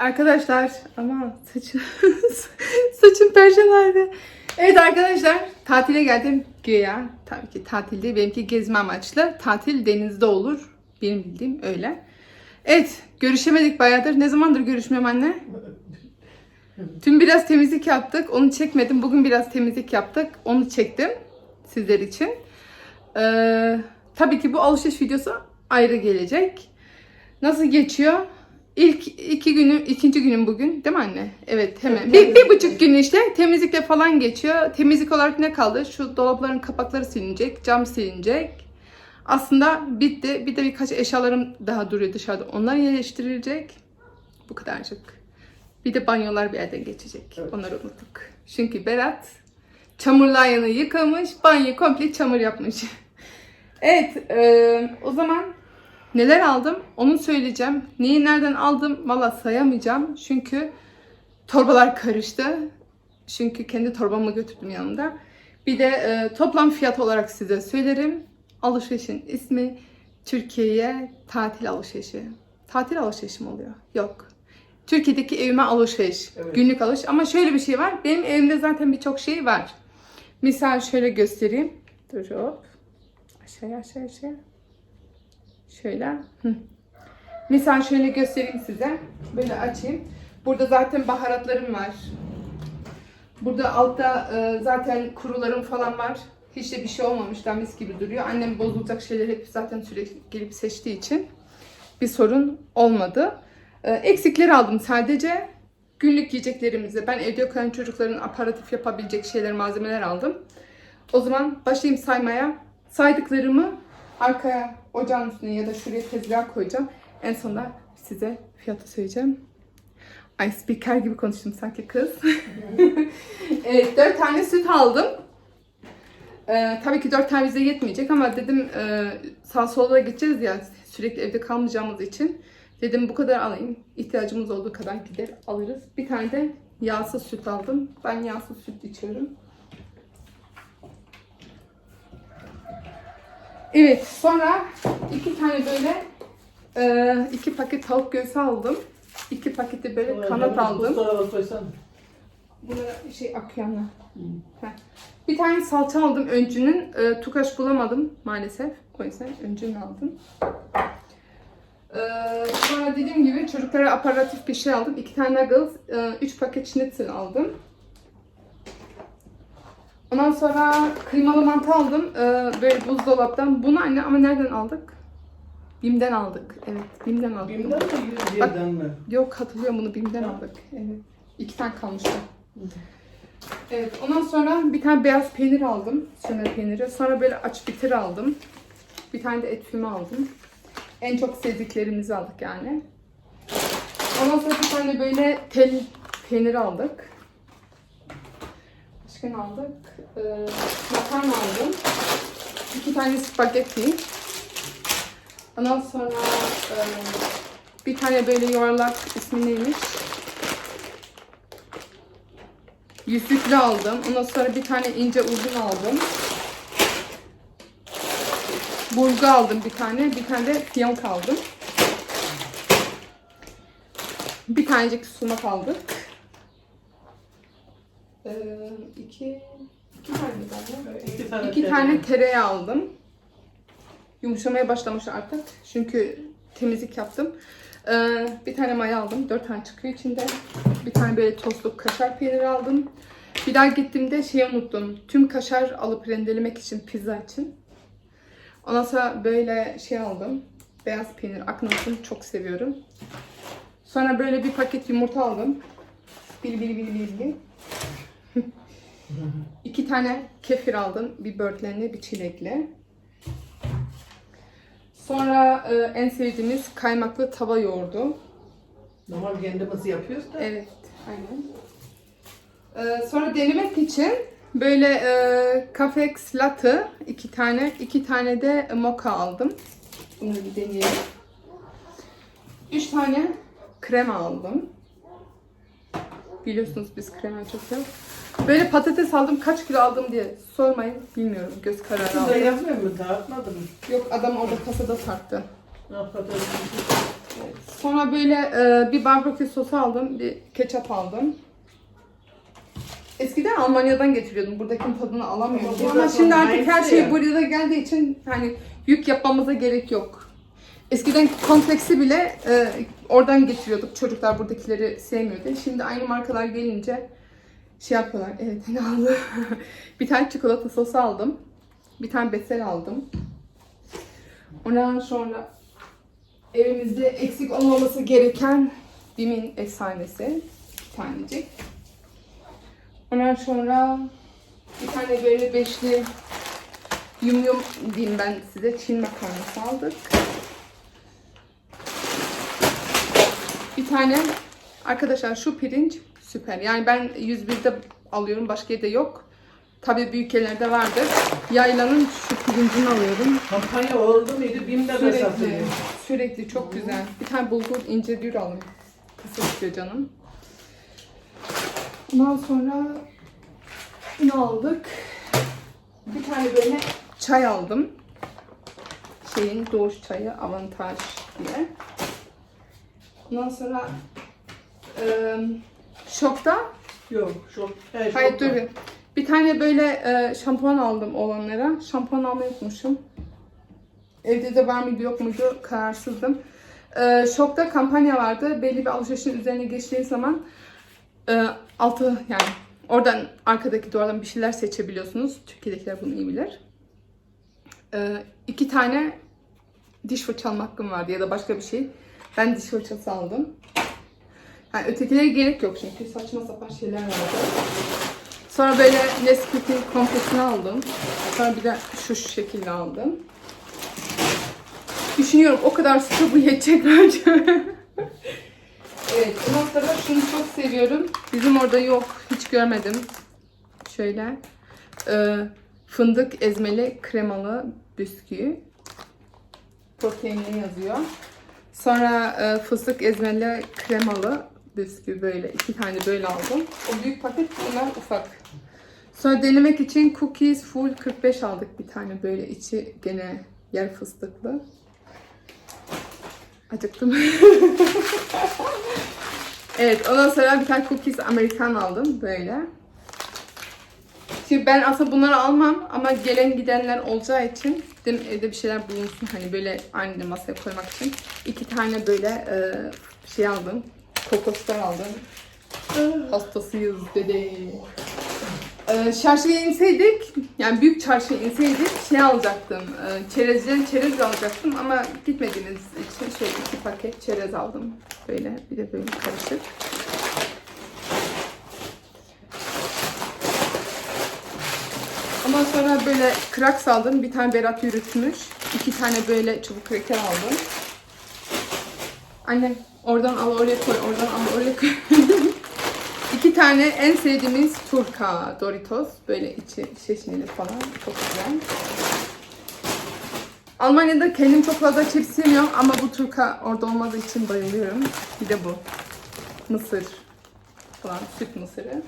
arkadaşlar ama saçım saçım perşem halde. Evet arkadaşlar tatile geldim güya. Tabii ki tatil değil benimki gezme amaçlı. Tatil denizde olur. Benim bildiğim öyle. Evet görüşemedik bayağıdır. Ne zamandır görüşmüyorum anne? Dün biraz temizlik yaptık. Onu çekmedim. Bugün biraz temizlik yaptık. Onu çektim sizler için. Ee, tabii ki bu alışveriş videosu ayrı gelecek. Nasıl geçiyor? İlk iki günü, ikinci günüm bugün değil mi anne? Evet hemen. Bir, bir buçuk gün işte temizlikle falan geçiyor. Temizlik olarak ne kaldı? Şu dolapların kapakları silinecek, cam silinecek. Aslında bitti. Bir de birkaç eşyalarım daha duruyor dışarıda. Onlar yerleştirilecek. Bu kadarcık. Bir de banyolar bir yerden geçecek. Evet. Onları unuttuk. Çünkü Berat çamurlu ayağını yıkamış, banyo komple çamur yapmış. evet, e, o zaman neler aldım onu söyleyeceğim. Neyi nereden aldım valla sayamayacağım. Çünkü torbalar karıştı. Çünkü kendi torbamı götürdüm yanımda. Bir de e, toplam fiyat olarak size söylerim. Alışverişin ismi Türkiye'ye tatil alışverişi. Tatil alışverişi mi oluyor? Yok. Türkiye'deki evime alışveriş. Evet. Günlük alış. Ama şöyle bir şey var. Benim evimde zaten birçok şey var. Misal şöyle göstereyim. Dur hop. Aşağıya aşağı aşağı. Şöyle. Misal şöyle göstereyim size. Böyle açayım. Burada zaten baharatlarım var. Burada altta e, zaten kurularım falan var. Hiç de bir şey olmamış. Daha mis gibi duruyor. Annem bozulacak şeyleri hep zaten sürekli gelip seçtiği için bir sorun olmadı. E, eksikleri aldım sadece. Günlük yiyeceklerimizi, ben evde okuyan çocukların aparatif yapabilecek şeyler, malzemeler aldım. O zaman başlayayım saymaya. Saydıklarımı arkaya ocağın üstüne ya da şuraya tezgah koyacağım. En sonunda size fiyatı söyleyeceğim. Ay spiker gibi konuştum sanki kız. evet, 4 tane süt aldım. Ee, tabii ki 4 tane bize yetmeyecek ama dedim e, sağ solda gideceğiz ya sürekli evde kalmayacağımız için. Dedim bu kadar alayım. İhtiyacımız olduğu kadar gider alırız. Bir tane de yağsız süt aldım. Ben yağsız süt içiyorum. Evet sonra iki tane böyle e, iki paket tavuk göğsü aldım. İki paketi böyle kanat aldım. Buna şey akyanla. Heh. Bir tane salça aldım öncünün. E, tukaş bulamadım maalesef. O yüzden öncünü aldım. E, sonra dediğim gibi çocuklara aparatif bir şey aldım. İki tane nuggets, e, üç paket schnitzel aldım. Ondan sonra kıymalı mantı aldım. E, böyle buzdolaptan. Bunu anne ama nereden aldık? Bim'den aldık. Evet, Bim'den aldık. Bim'den mi yerden mi? Yok hatırlıyorum bunu BİM'den aldık. Evet. İki tane kalmıştı. Evet ondan sonra bir tane beyaz peynir aldım. Sömer peyniri. Sonra böyle aç bitir aldım. Bir tane de et füme aldım. En çok sevdiklerimizi aldık yani. Ondan sonra bir tane böyle tel peyniri aldık. Ne aldık? Ee, makarna aldım. İki tane spagetti. Ondan sonra e, bir tane böyle yuvarlak ismi neymiş? Yüzüklü aldım. Ondan sonra bir tane ince uzun aldım. Burgu aldım bir tane. Bir tane de fiyonk aldım. Bir tanecik sumak aldık. Ee, iki, iki tane galiba. İki tane. İki tane tereyağı aldım. Yumuşamaya başlamış artık. Çünkü temizlik yaptım. Ee, bir tane maya aldım. Dört tane çıkıyor içinde. Bir tane böyle tostlu kaşar peyniri aldım. Bir daha gittiğimde şeyi unuttum. Tüm kaşar alıp rendelemek için pizza için. Ondan sonra böyle şey aldım. Beyaz peynir aknasını çok seviyorum. Sonra böyle bir paket yumurta aldım. Bil bil bil bil bil. İki tane kefir aldım. Bir börtlenli, bir çilekli. Sonra e, en sevdiğimiz kaymaklı tava yoğurdu. Normal kendimiz yapıyoruz da. Evet, aynen. E, sonra denemek için böyle e, Cafex Latte iki tane, iki tane de mocha aldım. Bunu bir deneyelim. Üç tane krema aldım. Biliyorsunuz biz krema çok seviyoruz. Böyle patates aldım. Kaç kilo aldım diye sormayın. Bilmiyorum. Göz kararı Size aldım. yazmıyor mu? Dağıtmadın mı? Yok adam orada kasada tarttı. Ne yapacağız? Sonra böyle e, bir barbekü sosu aldım, bir ketçap aldım. Eskiden Almanya'dan getiriyordum. Buradakinin tadını alamıyordum. Ama Ama, burada şimdi artık her şey ya. buraya geldiği için hani yük yapmamıza gerek yok. Eskiden kompleksi bile e, oradan getiriyorduk. Çocuklar buradakileri sevmiyordu. Şimdi aynı markalar gelince şey yapıyorlar. Evet ne aldım? bir tane çikolata sosu aldım. Bir tane besel aldım. Ondan sonra evimizde eksik olmaması gereken Bim'in efsanesi. Bir tanecik. Ondan sonra bir tane böyle beşli yum yum diyeyim ben size Çin makarnası aldık. Bir tane arkadaşlar şu pirinç süper. Yani ben 101'de alıyorum başka yerde yok. Tabii büyük yerlerde vardır. Yaylanın şu pirincini alıyorum. Kampanya oldu muydu? Bim'de de Sürekli, satılıyor. sürekli çok güzel. Bir tane bulgur ince dür alın. Kısa istiyor canım. Ondan sonra ne aldık? Bir tane böyle çay aldım. Şeyin doğuş çayı avantaj diye. Ondan sonra eee şokta Yok, şu. He, Hayır çok dur. Bir tane böyle e, şampuan aldım olanlara. Şampuan almayı unutmuşum. Evde de var mıydı yok muydu kararsızdım. E, şokta kampanya vardı. Belli bir alışverişin üzerine geçtiğin zaman e, altı yani oradan arkadaki duvardan bir şeyler seçebiliyorsunuz. Türkiye'dekiler bunu iyi bilir. E, iki tane diş fırçalma hakkım vardı ya da başka bir şey. Ben diş fırçası aldım. Yani ötekilere gerek yok çünkü saçma sapan şeyler vardı. Sonra böyle Nesquik'in kompresini aldım. Sonra bir de şu şekilde aldım. Düşünüyorum o kadar su bu yetecek bence. evet, ondan sonra şunu çok seviyorum. Bizim orada yok, hiç görmedim. Şöyle. Ee, fındık ezmeli kremalı bisküvi. Proteinli yazıyor. Sonra e, fıstık ezmeli kremalı bisküvi böyle. iki tane böyle aldım. O büyük paket bunlar ufak. Sonra denemek için cookies full 45 aldık bir tane böyle içi gene yer fıstıklı. Acıktım. evet ondan sonra bir tane cookies Amerikan aldım böyle. Şimdi ben aslında bunları almam ama gelen gidenler olacağı için dedim evde bir şeyler bulunsun hani böyle aynı masaya koymak için. iki tane böyle e, şey aldım. Kokoslar aldım. Hastasıyız dede. Ee, çarşıya inseydik, yani büyük çarşıya inseydik şey alacaktım. E, çerezden çerez alacaktım ama gitmediğimiz için şöyle iki paket çerez aldım. Böyle bir de böyle karışık. Ondan sonra böyle kraks aldım. Bir tane Berat yürütmüş. iki tane böyle çubuk kreker aldım. Anne oradan al oraya koy, oradan al oraya koy. İki tane en sevdiğimiz Turka Doritos. Böyle içi şeşnili falan. Çok güzel. Almanya'da kendim çok fazla chips yemiyorum ama bu Turka orada olmadığı için bayılıyorum. Bir de bu. Mısır falan. Süt mısırı.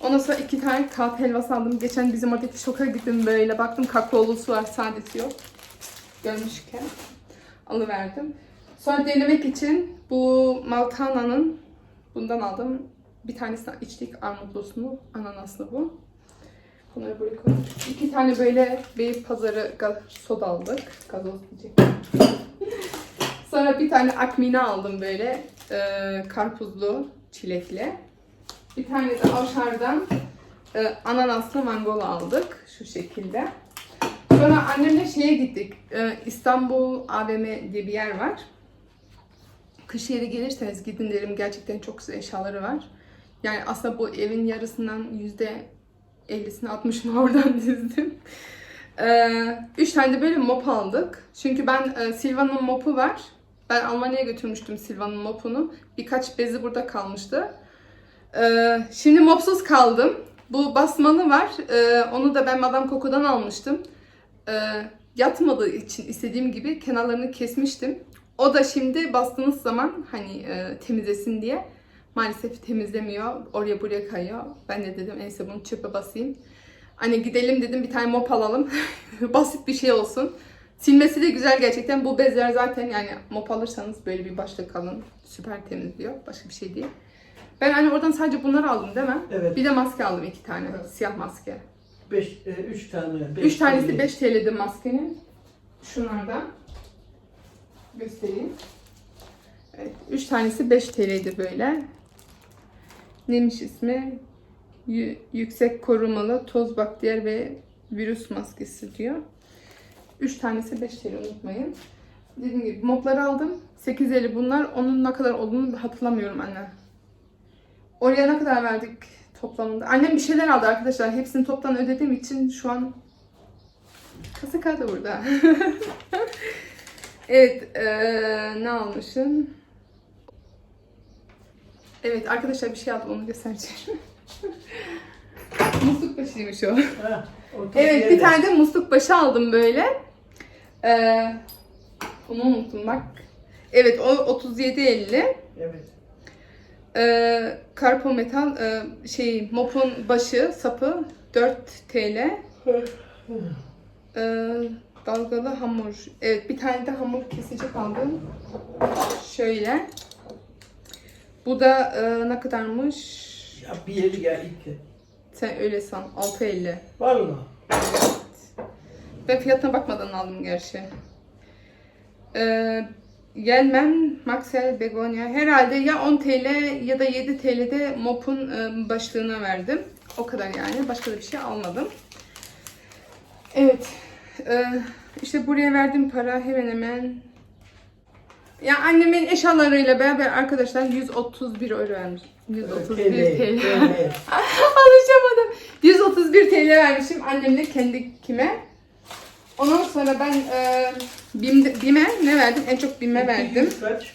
Ondan sonra iki tane kağıt helvası aldım. Geçen bizim oradaki şoka gittim böyle. Baktım kakaolusu var, sadesi yok. Görmüşken alıverdim. Sonra denemek için bu Maltana'nın bundan aldım. Bir tanesini içtik armutlusunu, ananaslı bu. Bunları böyle koydum. İki tane böyle bir pazarı soda aldık. Gazoz diyecektim. Sonra bir tane akmina aldım böyle. e, karpuzlu, çilekli. Bir tane de avşardan e, ananaslı mangola aldık. Şu şekilde. Sonra annemle şeye gittik. E, İstanbul AVM diye bir yer var. Yeri gelirseniz gidin derim. Gerçekten çok güzel eşyaları var. Yani aslında bu evin yarısından yüzde 50'sini 60'ını oradan dizdim. Ee, üç tane de böyle mop aldık. Çünkü ben e, Silva'nın mopu var. Ben Almanya'ya götürmüştüm Silva'nın mopunu. Birkaç bezi burada kalmıştı. Ee, şimdi mopsuz kaldım. Bu basmalı var. Ee, onu da ben Madame Coco'dan almıştım. Ee, yatmadığı için istediğim gibi kenarlarını kesmiştim. O da şimdi bastığınız zaman hani e, temizlesin diye maalesef temizlemiyor. Oraya buraya kayıyor. Ben de dedim neyse bunu çöpe basayım. Hani gidelim dedim bir tane mop alalım. Basit bir şey olsun. Silmesi de güzel gerçekten. Bu bezler zaten yani mop alırsanız böyle bir başlık alın. Süper temizliyor. Başka bir şey değil. Ben hani oradan sadece bunları aldım değil mi? Evet. Bir de maske aldım iki tane. Evet. Siyah maske. 5 3 tane. beş Üç tanesi tane. 5 TL'di maskenin. Şunlardan. Göstereyim. Evet. Üç tanesi 5 TL'ydi böyle. Neymiş ismi? Yü- yüksek korumalı toz bakteriyer ve virüs maskesi diyor. 3 tanesi 5 TL unutmayın. Dediğim gibi mopları aldım. 8.50 bunlar. Onun ne kadar olduğunu hatırlamıyorum anne. Oraya ne kadar verdik toplamında? Annem bir şeyler aldı arkadaşlar. Hepsini toptan ödediğim için şu an kasa kaldı burada. evet, eee, ne almışım? Evet arkadaşlar bir şey aldım onu göstereceğim. Musluk başıymış o. Ha, Evet bir tane de musluk başı aldım böyle. Ee, onu unuttum bak. Evet o 37.50. Evet. Ee, karpo metal e, şey mopun başı sapı 4 TL. Ee, dalgalı hamur. Evet bir tane de hamur kesecek aldım. Şöyle. Bu da e, ne kadarmış? Ya bir yeri gel iki. Sen öyle san. 6.50. Vallahi. Ben fiyatına bakmadan aldım gerçi. Ee, Gelmen Maxel Begonia. Herhalde ya 10 TL ya da 7 TL'de mopun e, başlığına verdim. O kadar yani. Başka da bir şey almadım. Evet. Ee, işte buraya verdiğim para hemen hemen ya annemin eşyalarıyla beraber arkadaşlar 131 euro vermiş. 131 TL. TL. Alışamadım. 131 TL vermişim annemle kendi kime. Ondan sonra ben e, BİM'de- BİM'e ne verdim? En çok BİM'e verdim. 200 Kaç?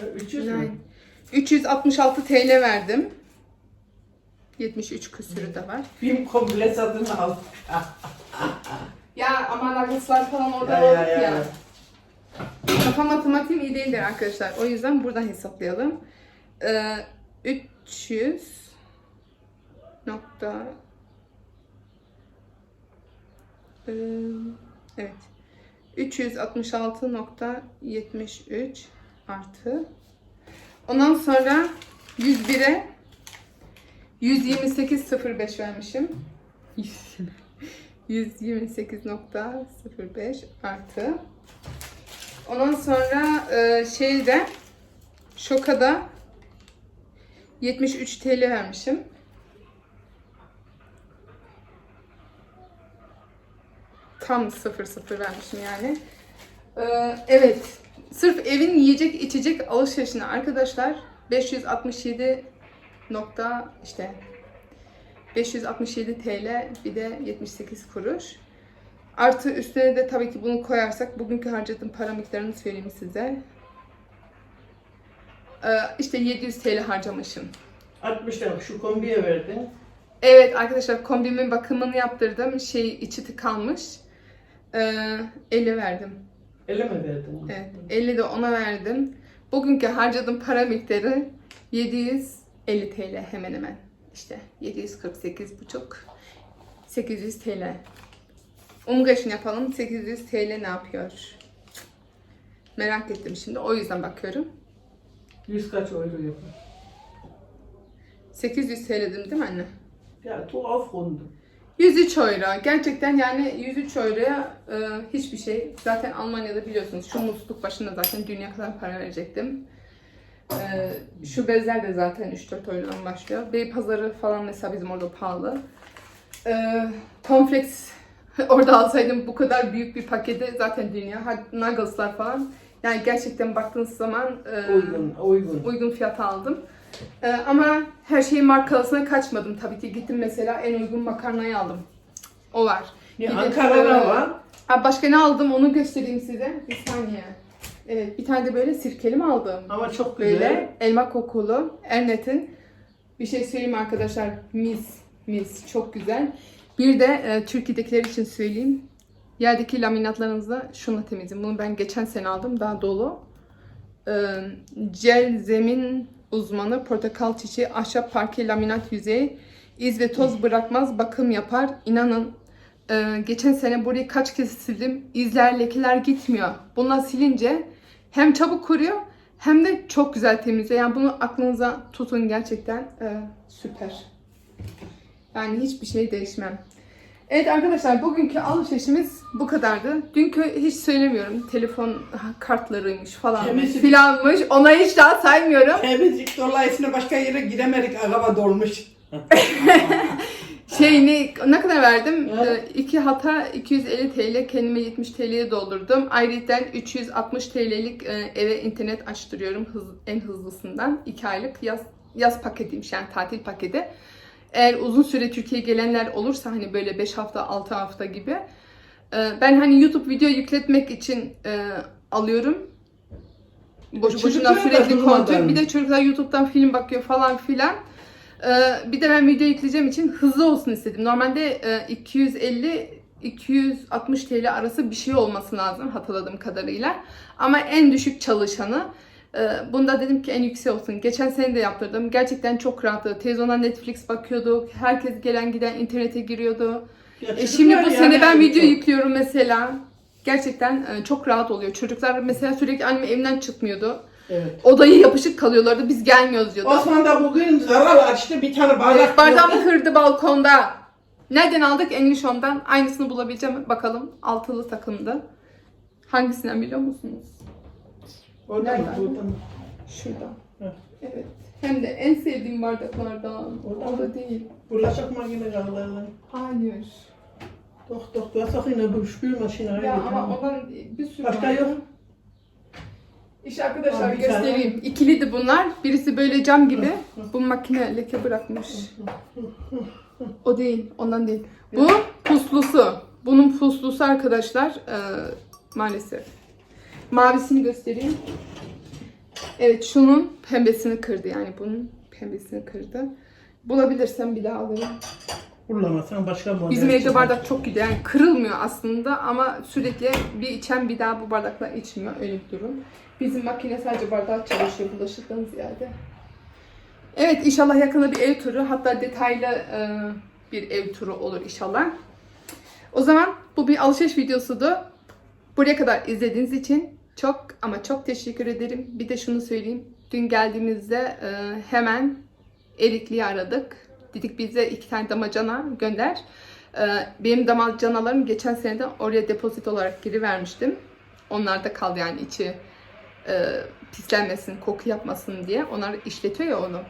Ha, 300 Yani mü? 366 TL verdim. 73 küsürü de var. Bim komple satın al. Ya ama nuggetlar falan orada Ya, ya, aldık ya. ya. Kafa matematiğim iyi değildir arkadaşlar. O yüzden buradan hesaplayalım. Ee, 300 nokta Ee, evet 366.73 artı ondan sonra 101'e 128.05 vermişim. 128.05 artı Ondan sonra e, şeyde Şoka'da 73 TL vermişim. Tam 0 vermişim yani. Ee, evet. Sırf evin yiyecek içecek alışverişine arkadaşlar 567 nokta işte 567 TL bir de 78 kuruş. Artı üstüne de tabii ki bunu koyarsak bugünkü harcadığım para miktarını söyleyeyim size. Ee, işte 700 TL harcamışım. 60 lira şu kombiye verdin. Evet arkadaşlar kombimin bakımını yaptırdım. Şey içi tıkanmış. Ee, 50 verdim. Ele mi verdin? Evet 50 de ona verdim. Bugünkü harcadığım para miktarı 750 TL hemen hemen. İşte 748 buçuk 800 TL. Umgaşını yapalım. 800 TL ne yapıyor? Merak ettim şimdi. O yüzden bakıyorum. 100 kaç euro yapar? 800 TL dedim değil mi anne? Ya tuhaf kondu. 103 euro. Gerçekten yani 103 euroya e, hiçbir şey. Zaten Almanya'da biliyorsunuz şu musluk başına zaten dünya kadar para verecektim. E, şu bezler de zaten 3-4 eurodan başlıyor. Beypazarı falan mesela bizim orada pahalı. E, Cornflakes orada alsaydım bu kadar büyük bir paketi zaten dünya. Nuggles'lar falan. Yani gerçekten baktığınız zaman e, Uygun, uygun. uygun fiyata aldım. Ee, ama her şeyin markalısına kaçmadım tabii ki. Gittim mesela en uygun makarnayı aldım. O var. Ya de- Ankara'da var. Ha, başka ne aldım onu göstereyim size. Bir saniye. Evet bir tane de böyle sirkeli mi aldım? Ama çok güzel. Böyle elma kokulu Ernet'in bir şey söyleyeyim arkadaşlar mis mis çok güzel. Bir de e, Türkiye'dekiler için söyleyeyim. Yerdeki laminatlarınızı şunla temizleyin. Bunu ben geçen sene aldım daha dolu. E, Gel zemin uzmanı portakal çiçeği ahşap parke laminat yüzeyi iz ve toz bırakmaz bakım yapar. İnanın Ee, geçen sene burayı kaç kez sildim. İzler, lekeler gitmiyor. Bunlar silince hem çabuk kuruyor hem de çok güzel temizliyor. Yani bunu aklınıza tutun gerçekten ee, süper. Yani hiçbir şey değişmem. Evet arkadaşlar bugünkü alışverişimiz bu kadardı. Dünkü hiç söylemiyorum. Telefon kartlarıymış falan Temizlik. filanmış. Ona hiç daha saymıyorum. Temizlik dolayısıyla başka yere gidemedik. Araba dolmuş. Şey ne, kadar verdim? Evet. Ee, iki hata 250 TL kendime 70 TL'ye doldurdum. Ayrıca 360 TL'lik e, eve internet açtırıyorum hız, en hızlısından. 2 aylık yaz yaz paketiymiş yani tatil paketi. Eğer uzun süre Türkiye'ye gelenler olursa hani böyle 5 hafta 6 hafta gibi e, ben hani YouTube video yükletmek için e, alıyorum. Boşu boşuna sürekli kontrol. Bir de çocuklar YouTube'dan film bakıyor falan filan. Ee, bir de ben video yükleyeceğim için hızlı olsun istedim. Normalde e, 250 260 TL arası bir şey olması lazım hatırladığım kadarıyla. Ama en düşük çalışanı. e, Bunda dedim ki en yüksek olsun. Geçen sene de yaptırdım. Gerçekten çok rahattı. Televizyondan Netflix bakıyorduk. Herkes gelen giden internete giriyordu. Ya E şimdi bu yani- sene ben video yüklüyorum mesela. Gerçekten e, çok rahat oluyor. Çocuklar mesela sürekli annem evden çıkmıyordu. Evet. Odayı yapışık kalıyorlardı. Biz gelmiyoruz diyordu. Osman da bugün zarar açtı bir tane bardak. Bardağımı kırdı balkonda. Nereden aldık? Englishon'dan. Aynısını bulabileceğim? Bakalım. Altılı takımdı. Hangisinden biliyor musunuz? Orada mı? Nereden? Mı? Şuradan. Heh. Evet. Hem de en sevdiğim bardaklardan. Orada Orada değil. Bulaşık makine kaldı. Hayır. Doch, doch, du hast auch in der Spülmaschine Ya reingetan. ama ondan bir sürü Başka var. yok. İşte arkadaşlar Abi bir tane. göstereyim. İkiliydi bunlar. Birisi böyle cam gibi. Bu makine leke bırakmış. O değil. Ondan değil. Bu puslusu. Bunun puslusu arkadaşlar. e, maalesef. Mavisini göstereyim. Evet şunun pembesini kırdı. Yani bunun pembesini kırdı. Bulabilirsem bir daha alırım. Kullanmasan başka model. Bizim evde çıkar. bardak çok gidiyor. Yani kırılmıyor aslında ama sürekli bir içen bir daha bu bardakla içmiyor. Öyle bir durum. Bizim makine sadece bardak çalışıyor bulaşıktan ziyade. Evet inşallah yakında bir ev turu hatta detaylı e, bir ev turu olur inşallah. O zaman bu bir alışveriş videosuydu. Buraya kadar izlediğiniz için çok ama çok teşekkür ederim. Bir de şunu söyleyeyim. Dün geldiğimizde e, hemen Erikli'yi aradık. Dedik bize iki tane damacana gönder. E, benim damacanalarım geçen seneden oraya depozit olarak geri vermiştim. Onlar da kaldı yani içi e, pislenmesin, koku yapmasın diye. Onlar işletiyor ya onu.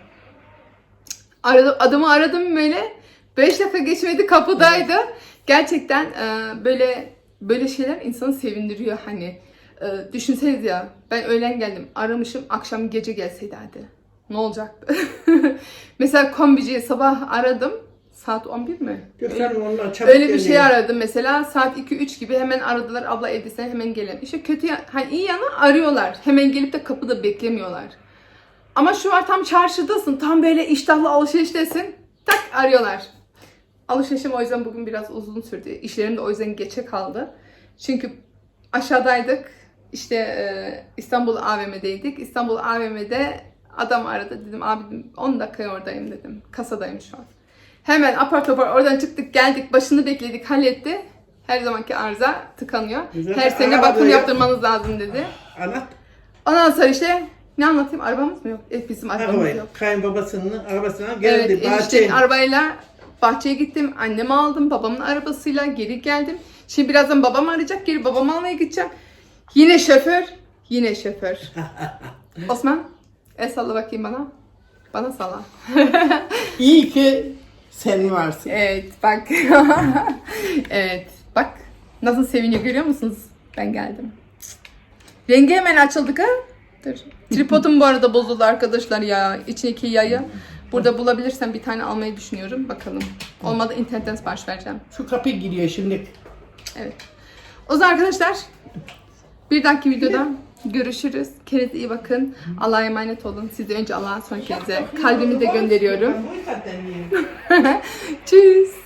Aradım, adamı aradım böyle. 5 dakika geçmedi kapıdaydı. Gerçekten e, böyle böyle şeyler insanı sevindiriyor hani. E, düşünseniz ya ben öğlen geldim aramışım akşam gece gelseydi hadi. Ne olacaktı? Mesela kombiciyi sabah aradım. Saat 11 mi? Gökhan onlar çabuk Öyle bir şey geliyor. aradım mesela saat 2-3 gibi hemen aradılar abla evdesin hemen gelen. İşte kötü ya- hani iyi yanı arıyorlar. Hemen gelip de kapıda beklemiyorlar. Ama şu var tam çarşıdasın tam böyle iştahlı alışveriştesin tak arıyorlar. Alışverişim o yüzden bugün biraz uzun sürdü. İşlerim de o yüzden geçe kaldı. Çünkü aşağıdaydık. İşte e, İstanbul AVM'deydik. İstanbul AVM'de adam aradı. Dedim abi dedim, 10 dakika oradayım dedim. Kasadayım şu an. Hemen apar topar oradan çıktık geldik. Başını bekledik halletti. Her zamanki arıza tıkanıyor. Güzel. Her sene bakım yaptırmanız lazım dedi. Anlat. Ondan sonra işte ne anlatayım arabamız mı yok? Evet bizim arabamız Arabayı. yok. Kayınbabasının arabasına Evet geldi. eniştemin bahçeye. arabayla bahçeye gittim. Annemi aldım. Babamın arabasıyla geri geldim. Şimdi birazdan babam arayacak. Geri babamı almaya gideceğim. Yine şoför. Yine şoför. Osman. El salla bakayım bana. Bana salla. İyi ki sen varsın. Evet bak. evet bak. Nasıl seviniyor görüyor musunuz? Ben geldim. Rengi hemen açıldık ha. Dur. Tripodum bu arada bozuldu arkadaşlar ya. İçindeki yayı. Burada bulabilirsem bir tane almayı düşünüyorum. Bakalım. Olmadı internetten sipariş vereceğim. Şu kapı giriyor şimdi. Evet. O zaman arkadaşlar bir dahaki videoda görüşürüz. Kendinize iyi bakın. Allah'a emanet olun. Sizi önce Allah'a sonra kendinize. Kalbimi de gönderiyorum. Tschüss.